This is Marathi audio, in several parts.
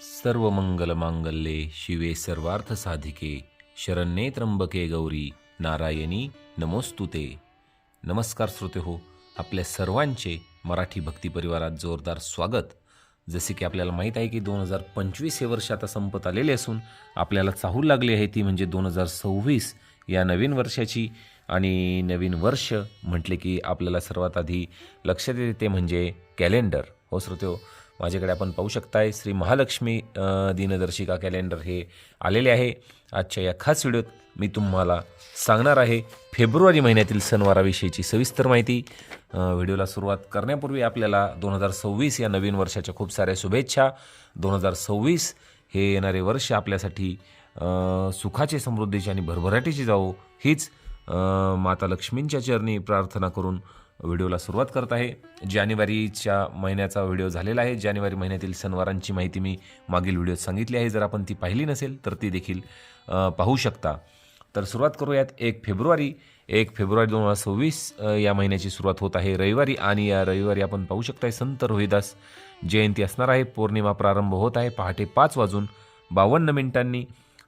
सर्व मंगल मांगल्ये शिवे सर्वार्थ साधिके शरण्ये त्र्यंबके गौरी नारायणी नमोस्तुते नमस्कार श्रोते हो आपल्या सर्वांचे मराठी भक्ती परिवारात जोरदार स्वागत. जसे की आपल्याला माहीत आहे की दोन हजार पंचवीस हे वर्ष आता संपत आलेले असून आपल्याला चाहूल लागली आहे ती म्हणजे दोन हजार सव्वीस या नवीन वर्षाची. आणि नवीन वर्ष म्हटले की आपल्याला सर्वात आधी लक्षात येते ते म्हणजे कॅलेंडर. हो श्रोते हो माझ्याकडे आपण पाहू शकताय श्री महालक्ष्मी दिनदर्शिका कॅलेंडर हे आलेले आहे. आजच्या या खास व्हिडिओत मी तुम्हाला सांगणार आहे फेब्रुवारी महिन्यातील सणवाराविषयीची सविस्तर माहिती. व्हिडिओला सुरुवात करण्यापूर्वी आपल्याला दोन हजार सव्वीस या नवीन वर्षाच्या खूप साऱ्या शुभेच्छा. दोन हजार सव्वीस हे येणारे वर्ष आपल्यासाठी सुखाचे समृद्धीचे आणि भरभराटीची जावो. हीच माता लक्ष्मींच्या चरणी प्रार्थना करून व्हिडिओला सुरुवात करत आहे. जानेवारीच्या महिन्याचा व्हिडिओ झालेला आहे. जानेवारी महिन्यातील सणवारांची माहिती मी मागील व्हिडिओत सांगितली आहे. जर आपण ती पाहिली नसेल तर ती देखील पाहू शकता. तर सुरुवात करूयात एक फेब्रुवारी. एक फेब्रुवारी दोन हजार सव्वीस या महिन्याची सुरुवात होत आहे रविवारी आणि या रविवारी आपण पाहू शकताय संत रोहिदास जयंती असणार आहे. पौर्णिमा प्रारंभ होत आहे. पहाटे पाच वाजून बावन्न मिनिटांनी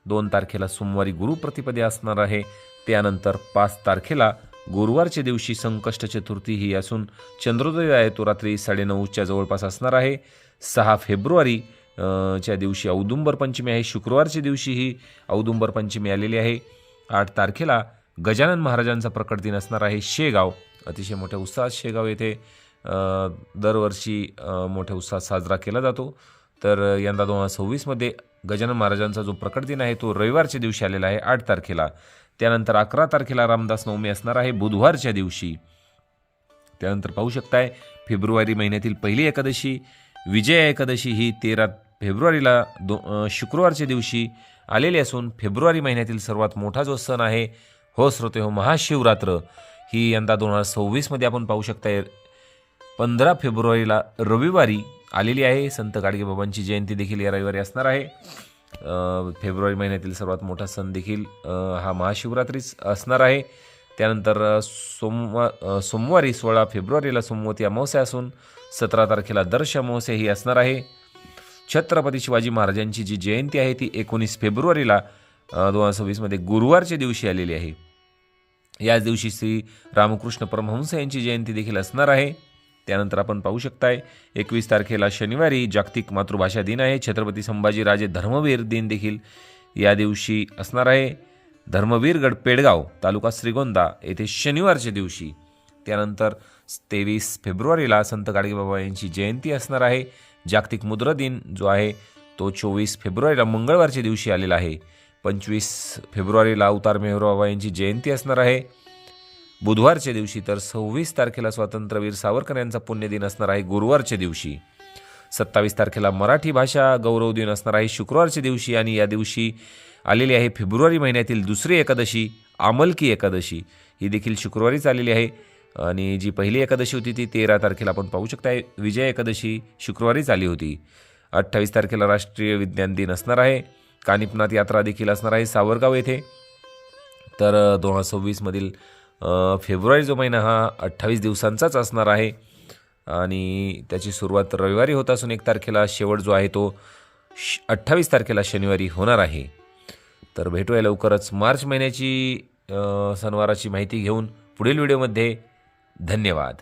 दोन तारखेला सोमवारी गुरुप्रतिपदे असणार आहे. त्यानंतर पाच तारखेला गुरुवारच्या दिवशी संकष्ट चतुर्थी ही असून चंद्रोदय आहे. तो रात्री साडेनऊच्या जवळपास असणार आहे. सहा फेब्रुवारी च्या दिवशी औदुंबर पंचमी आहे. शुक्रवारच्या दिवशी ही औदुंबर पंचमी आलेली आहे. आठ तारखेला गजानन महाराजांचा प्रकट दिन असणार आहे. शेगाव अतिशय मोठ्या उत्साहात शेगाव येथे दरवर्षी मोठ्या उत्साहात साजरा केला जातो. तर यंदा दोन हजार सव्वीसमध्ये गजानन महाराजांचा जो प्रकट दिन आहे तो रविवारच्या दिवशी आलेला आहे. आठ तारखेला. त्यानंतर अकरा तारखेला रामदास नवमी असणार आहे बुधवारच्या दिवशी. त्यानंतर पाहू शकताय फेब्रुवारी महिन्यातील पहिली एकादशी विजया एकादशी ही तेरा फेब्रुवारीला दो शुक्रवारच्या दिवशी आलेली असून फेब्रुवारी महिन्यातील सर्वात मोठा जो सण आहे हो श्रोते हो महाशिवरात्र. ही यंदा दोन हजार सव्वीसमध्ये आपण पाहू शकताय पंधरा फेब्रुवारीला रविवारी आलेली आहे. संत गाडगेबाबांची जयंती देखील या रविवारी असणार आहे. फेब्रुवारी महिन्यातील सर्वात मोठा सण देखील हा महाशिवरात्रीच असणार आहे. त्यानंतर सोमवार सोमवारी सोळा फेब्रुवारीला सोमवती अमावस्या असून सतरा तारखेला दर्श अमावस्या ही असणार आहे. छत्रपती शिवाजी महाराजांची जी जयंती आहे ती एकोणीस फेब्रुवारीला दोन हजार सव्वीसमध्ये गुरुवारच्या दिवशी आलेली आहे. याच दिवशी श्री रामकृष्ण परमहंस यांची जयंती देखील असणार आहे. त्यानंतर आपण पाहू शकताय एकवीस तारखेला शनिवारी जागतिक मातृभाषा दिन आहे. छत्रपती संभाजीराजे धर्मवीर दिन देखील या दिवशी असणार आहे. धर्मवीरगड पेडगाव तालुका श्रीगोंदा येथे शनिवारच्या दिवशी त्यानंतर तेवीस फेब्रुवारीला संत गाडगेबाबा यांची जयंती असणार आहे. जागतिक मुद्रा दिन जो आहे तो चोवीस फेब्रुवारीला मंगळवारच्या दिवशी आलेला आहे. पंचवीस फेब्रुवारीला अवतार मेहरबाबा यांची जयंती असणार आहे. बुधवारच्या दिवशी तर सव्वीस तारखेला स्वातंत्र्यवीर सावरकर यांचा पुण्यदिन असणार आहे गुरुवारच्या दिवशी. सत्तावीस तारखेला मराठी भाषा गौरव दिन असणार आहे शुक्रवारच्या दिवशी आणि या दिवशी आलेली आहे फेब्रुवारी महिन्यातील दुसरी एकादशी आमलकी एकादशी. ही देखील शुक्रवारीच आलेली आहे आणि जी पहिली एकादशी होती ती तेरा तारखेला आपण पाहू शकताय. विजय एकादशी शुक्रवारीच आली होती. अठ्ठावीस तारखेला राष्ट्रीय विज्ञान दिन असणार आहे. कानिपनाथ यात्रा देखील असणार आहे सावरगाव येथे. तर दोन हजार सव्वीसमधील फेब्रुवारी जो महिना हा अठ्ठावीस दिवसांचाच असणार आहे. आणि त्याची सुरुवात रविवारी होत असून एक तारखेला शेवट जो आहे तो अठ्ठावीस तारखेला शनिवारी होणार आहे. तर भेटूया लवकरच मार्च महिन्याची सणवाराची माहिती घेऊन पुढील व्हिडिओमध्ये. धन्यवाद.